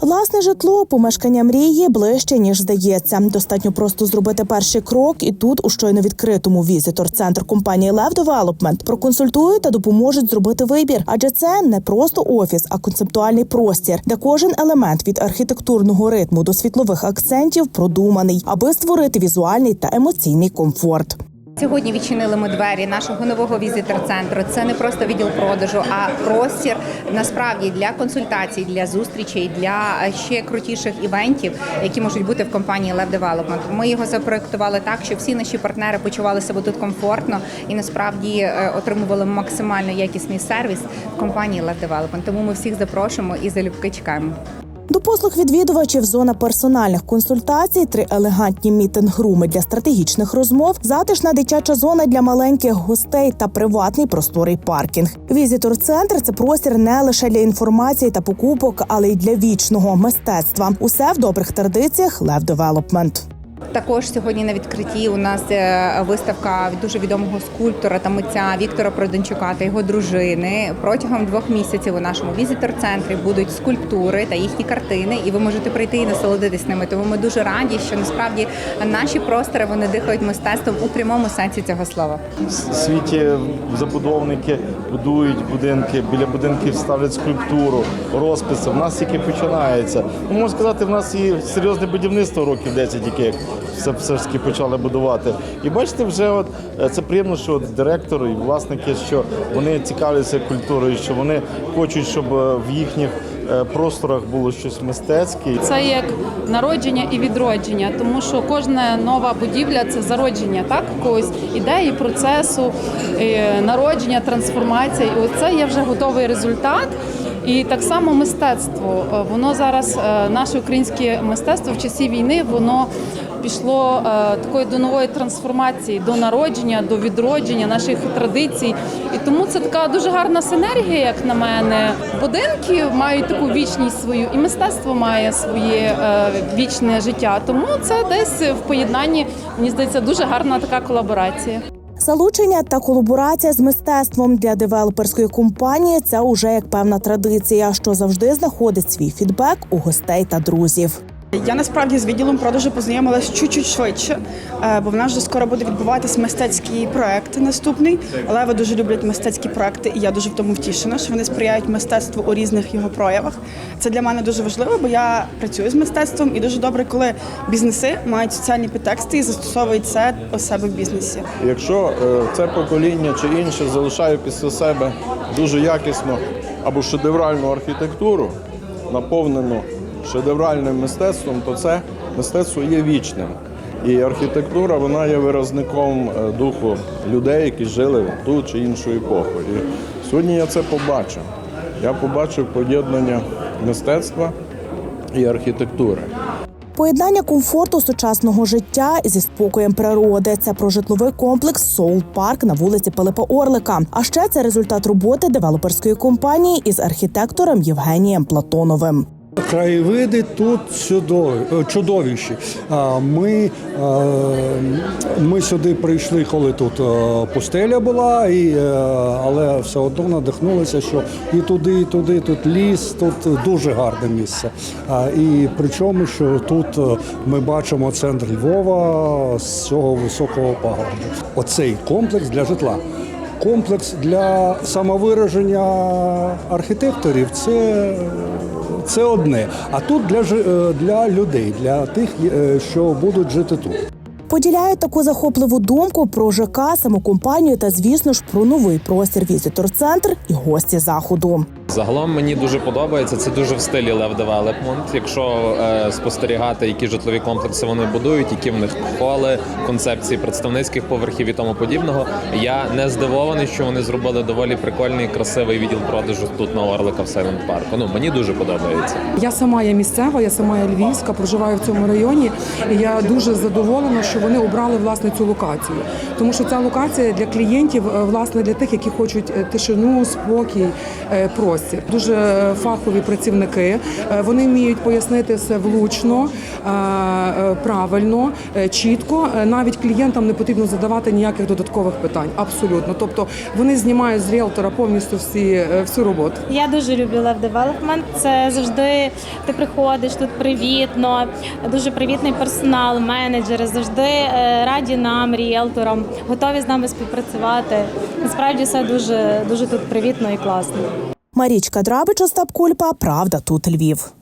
Власне житло, помешкання мрії ближче ніж здається. Достатньо просто зробити перший крок, і тут у щойно відкритому візитор-центр компанії Лев Девелопмент проконсультують та допоможуть зробити вибір. Адже це не просто офіс, а концептуальний простір, де кожен елемент від архітектурного ритму до світлових акцентів продуманий, аби створити візуальний та емоційний комфорт. Сьогодні відчинили ми двері нашого нового візитор-центру. Це не просто відділ продажу, а простір насправді для консультацій, для зустрічей, для е, ще крутіших івентів, які можуть бути в компанії Lev Development. Ми його запроектували так, щоб всі наші партнери почували себе тут комфортно і насправді е, отримували максимально якісний сервіс в компанії Lev Development. Тому ми всіх запрошуємо і залюбки чекаємо. До послуг відвідувачів зона персональних консультацій, три елегантні мітинг-руми для стратегічних розмов, затишна дитяча зона для маленьких гостей та приватний просторий паркінг. Візитор-центр це простір не лише для інформації та покупок, але й для вічного мистецтва. Усе в добрих традиціях Лев Девелопмент. Також сьогодні на відкритті у нас е, виставка дуже відомого скульптора та митця Віктора Продончука та його дружини. Протягом двох місяців у нашому візитор-центрі будуть скульптури та їхні картини, і ви можете прийти і насолодитись ними. Тому ми дуже раді, що насправді наші простори вони дихають мистецтвом у прямому сенсі цього слова. В світі забудовники будують будинки, біля будинків ставлять скульптуру, розписи. В нас тільки починається. Ну, можна сказати, в нас і серйозне будівництво років 10 тільки як все, все ж таки почали будувати. І бачите, вже от е, це приємно, що от директори і власники, що вони цікавляться культурою, що вони хочуть, щоб е, в їхніх е, просторах було щось мистецьке. Це як народження і відродження, тому що кожна нова будівля це зародження так якоїсь ідеї, процесу, народження, трансформація. І оце є вже готовий результат. І так само мистецтво. Воно зараз, наше українське мистецтво в часі війни, воно пішло е, такої до нової трансформації, до народження, до відродження наших традицій. І тому це така дуже гарна синергія, як на мене. Будинки мають таку вічність свою, і мистецтво має своє е, вічне життя. Тому це десь в поєднанні, мені здається, дуже гарна така колаборація. Залучення та колаборація з мистецтвом для девелоперської компанії це уже як певна традиція, що завжди знаходить свій фідбек у гостей та друзів. Я насправді з відділом продажу познайомилась чуть-чуть швидше, е, бо в нас вже скоро буде відбуватись мистецький проект наступний. Але ви дуже люблять мистецькі проекти, і я дуже в тому втішена, що вони сприяють мистецтву у різних його проявах. Це для мене дуже важливо, бо я працюю з мистецтвом, і дуже добре, коли бізнеси мають соціальні підтексти і застосовують це у себе в бізнесі. Якщо е, це покоління чи інше залишає після себе дуже якісну або шедевральну архітектуру, наповнену шедевральним мистецтвом, то це мистецтво є вічним. І архітектура вона є виразником е, духу людей, які жили в ту чи іншу епоху. І сьогодні я це побачив. Я побачив поєднання мистецтва і архітектури. Поєднання комфорту сучасного життя зі спокоєм природи це про житловий комплекс Соул Парк на вулиці Пилипа Орлика. А ще це результат роботи девелоперської компанії із архітектором Євгенієм Платоновим. Краєвиди тут чудові, е, чудовіші. Ми, е, ми сюди прийшли, коли тут е, пустеля була, і, але все одно надихнулися, що і туди, і туди, тут ліс, тут дуже гарне місце. І причому, що тут ми бачимо центр Львова з цього високого пагорба. Оцей комплекс для житла. Комплекс для самовираження архітекторів це це одне. А тут для е, для людей, для тих, е, що будуть жити тут. Поділяють таку захопливу думку про ЖК, саму компанію та, звісно ж, про новий простір візитор-центр і гості заходу. Загалом мені дуже подобається. Це дуже в стилі Lev Development. Якщо е, спостерігати, які житлові комплекси вони будують, які в них холи, концепції представницьких поверхів і тому подібного. Я не здивований, що вони зробили доволі прикольний, красивий відділ продажу тут на Орлика в Сайленд Парку. Ну мені дуже подобається. Я сама є місцева, я сама є львівська, проживаю в цьому районі. І я дуже задоволена, що вони обрали власне цю локацію. Тому що ця локація для клієнтів, е, власне, для тих, які хочуть е, тишину, спокій, е, простір. Дуже фахові працівники. Е, Вони вміють пояснити все влучно, е, е, правильно, чітко. Навіть клієнтам не потрібно задавати ніяких додаткових питань. Абсолютно. Тобто вони знімають з ріелтора повністю всі всю роботу. Я дуже люблю Love Development. Це завжди ти приходиш тут привітно, дуже привітний персонал, менеджери завжди раді нам, ріелторам, готові з нами співпрацювати. Насправді все дуже дуже тут привітно і класно. Марічка Драбич, Остап Кульпа, Правда, тут Львів.